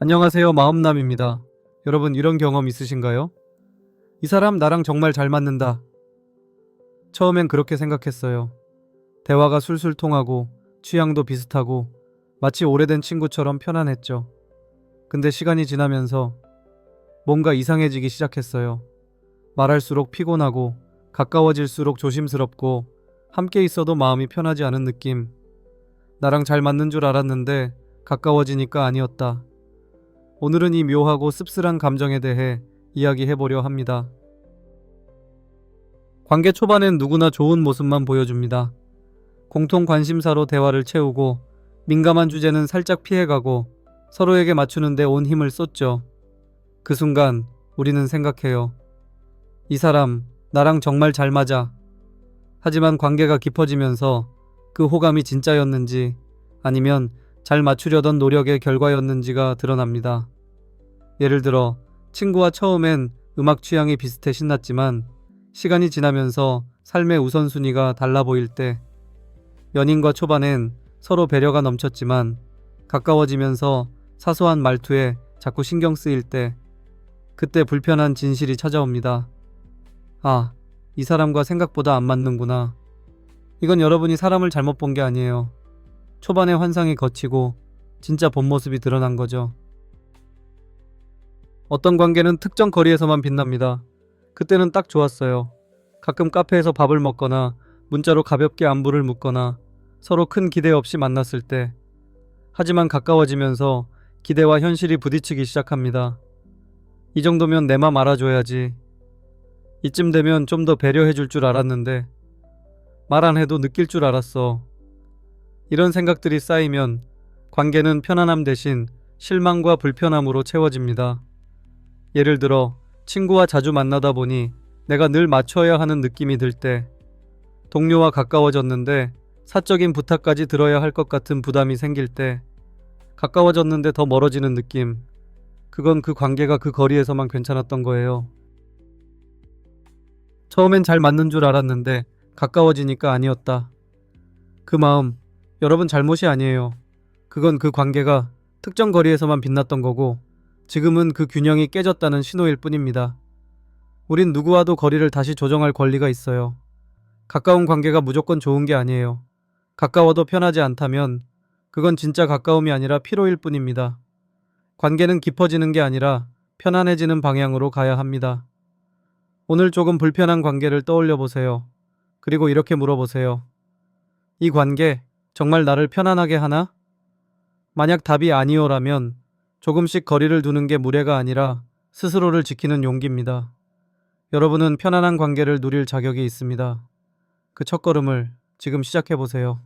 안녕하세요. 마음남입니다. 여러분 이런 경험 있으신가요? 이 사람 나랑 정말 잘 맞는다. 처음엔 그렇게 생각했어요. 대화가 술술 통하고 취향도 비슷하고 마치 오래된 친구처럼 편안했죠. 근데 시간이 지나면서 뭔가 이상해지기 시작했어요. 말할수록 피곤하고 가까워질수록 조심스럽고 함께 있어도 마음이 편하지 않은 느낌. 나랑 잘 맞는 줄 알았는데 가까워지니까 아니었다. 오늘은 이 묘하고 씁쓸한 감정에 대해 이야기해보려 합니다. 관계 초반엔 누구나 좋은 모습만 보여줍니다. 공통 관심사로 대화를 채우고 민감한 주제는 살짝 피해가고 서로에게 맞추는데 온 힘을 쏟죠. 그 순간 우리는 생각해요. 이 사람 나랑 정말 잘 맞아. 하지만 관계가 깊어지면서 그 호감이 진짜였는지 아니면 잘 맞추려던 노력의 결과였는지가 드러납니다. 예를 들어 친구와 처음엔 음악 취향이 비슷해 신났지만 시간이 지나면서 삶의 우선순위가 달라 보일 때 연인과 초반엔 서로 배려가 넘쳤지만 가까워지면서 사소한 말투에 자꾸 신경 쓰일 때 그때 불편한 진실이 찾아옵니다. 아, 이 사람과 생각보다 안 맞는구나. 이건 여러분이 사람을 잘못 본 게 아니에요. 초반의 환상이 거치고 진짜 본 모습이 드러난 거죠. 어떤 관계는 특정 거리에서만 빛납니다. 그때는 딱 좋았어요. 가끔 카페에서 밥을 먹거나 문자로 가볍게 안부를 묻거나 서로 큰 기대 없이 만났을 때. 하지만 가까워지면서 기대와 현실이 부딪히기 시작합니다. 이 정도면 내 맘 알아줘야지. 이쯤 되면 좀 더 배려해 줄 줄 알았는데 말 안 해도 느낄 줄 알았어. 이런 생각들이 쌓이면 관계는 편안함 대신 실망과 불편함으로 채워집니다. 예를 들어 친구와 자주 만나다 보니 내가 늘 맞춰야 하는 느낌이 들 때, 동료와 가까워졌는데 사적인 부탁까지 들어야 할 것 같은 부담이 생길 때, 가까워졌는데 더 멀어지는 느낌. 그건 그 관계가 그 거리에서만 괜찮았던 거예요. 처음엔 잘 맞는 줄 알았는데 가까워지니까 아니었다. 그 마음, 여러분 잘못이 아니에요. 그건 그 관계가 특정 거리에서만 빛났던 거고, 지금은 그 균형이 깨졌다는 신호일 뿐입니다. 우린 누구와도 거리를 다시 조정할 권리가 있어요. 가까운 관계가 무조건 좋은 게 아니에요. 가까워도 편하지 않다면 그건 진짜 가까움이 아니라 피로일 뿐입니다. 관계는 깊어지는 게 아니라 편안해지는 방향으로 가야 합니다. 오늘 조금 불편한 관계를 떠올려 보세요. 그리고 이렇게 물어보세요. 이 관계 정말 나를 편안하게 하나? 만약 답이 아니오라면 조금씩 거리를 두는 게 무례가 아니라 스스로를 지키는 용기입니다. 여러분은 편안한 관계를 누릴 자격이 있습니다. 그 첫걸음을 지금 시작해 보세요.